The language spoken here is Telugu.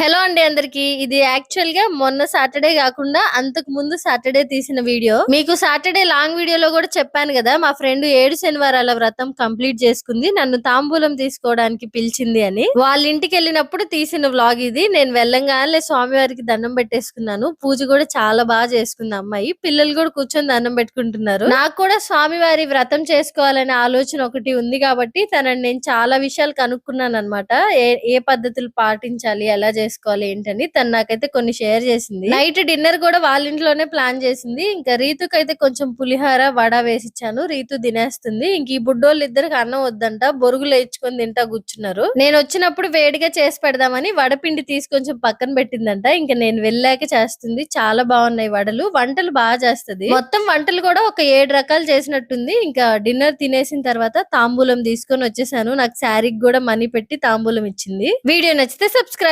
హలో అండి అందరికి. ఇది యాక్చువల్గా మొన్న సాటర్డే కాకుండా అంతకు ముందు సాటర్డే తీసిన వీడియో. మీకు సాటర్డే లాంగ్ వీడియోలో కూడా చెప్పాను కదా మా ఫ్రెండ్ ఏడు శనివారాల వ్రతం కంప్లీట్ చేసుకుంది నన్ను తాంబూలం తీసుకోవడానికి పిలిచింది అని. వాళ్ళ ఇంటికి వెళ్ళినప్పుడు తీసిన వ్లాగ్ ఇది. నేను వెళ్ళంగానే స్వామివారికి దండం పెట్టేసుకున్నాను. పూజ కూడా చాలా బాగా చేసుకుంది అమ్మాయి. పిల్లలు కూడా కూర్చొని దండం పెట్టుకుంటున్నారు. నాకు కూడా స్వామివారి వ్రతం చేసుకోవాలనే ఆలోచన ఒకటి ఉంది కాబట్టి తనని నేను చాలా విషయాలు కనుక్కున్నాను అనమాట ఏ ఏ పద్ధతులు పాటించాలి ఎలా చేసుకోవాలి ఏంటని తను నాకైతే కొన్ని షేర్ చేసింది. నైట్ డిన్నర్ కూడా వాళ్ళ ఇంట్లోనే ప్లాన్ చేసింది. ఇంకా రీతుకి అయితే కొంచెం పులిహార వడ వేసిచ్చాను. రీతు తినేస్తుంది. ఇంక ఈ బుడ్డోళ్ళు ఇద్దరికి అన్నం వద్దంట. బొరుగులు వేయించుకొని తింటా కూర్చున్నారు. నేను వచ్చినప్పుడు వేడిగా చేసి పెడదామని వడపిండి తీసి కొంచెం పక్కన పెట్టిందంట. ఇంకా నేను వెళ్ళాక చేస్తుంది. చాలా బాగున్నాయి వడలు. వంటలు బాగా చేస్తది. మొత్తం వంటలు కూడా ఒక ఏడు రకాలు చేసినట్టుంది. ఇంకా డిన్నర్ తినేసిన తర్వాత తాంబూలం తీసుకొని వచ్చేసాను. నాకు శారీకి కూడా మనీ పెట్టి తాంబూలం ఇచ్చింది. వీడియో నచ్చితే సబ్స్క్రైబ్